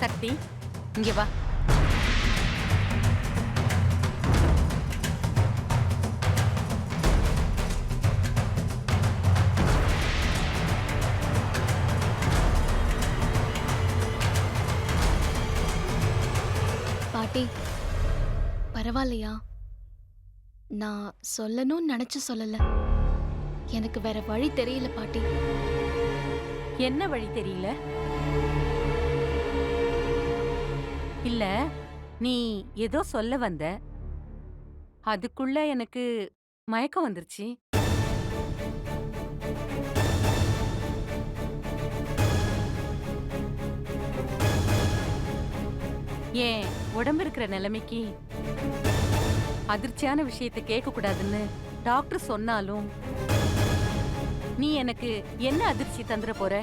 சக்தி இங்க வா. பாட்டி பரவாயில்லையா? நான் சொல்லணும்னு நினைச்சு சொல்லல. எனக்கு வேற வழி தெரியல பாட்டி. என்ன வழி தெரியல? இல்ல நீ ஏதோ சொல்ல வந்த. அதுக்குள்ள எனக்கு மயக்கம் வந்துருச்சு. ஏன் உடம்பு இருக்கிற நிலைமைக்கு அதிர்ச்சியான விஷயத்தை கேட்க கூடாதுன்னு டாக்டர் சொன்னாலும் நீ எனக்கு என்ன அதிர்ச்சி தந்துட போற?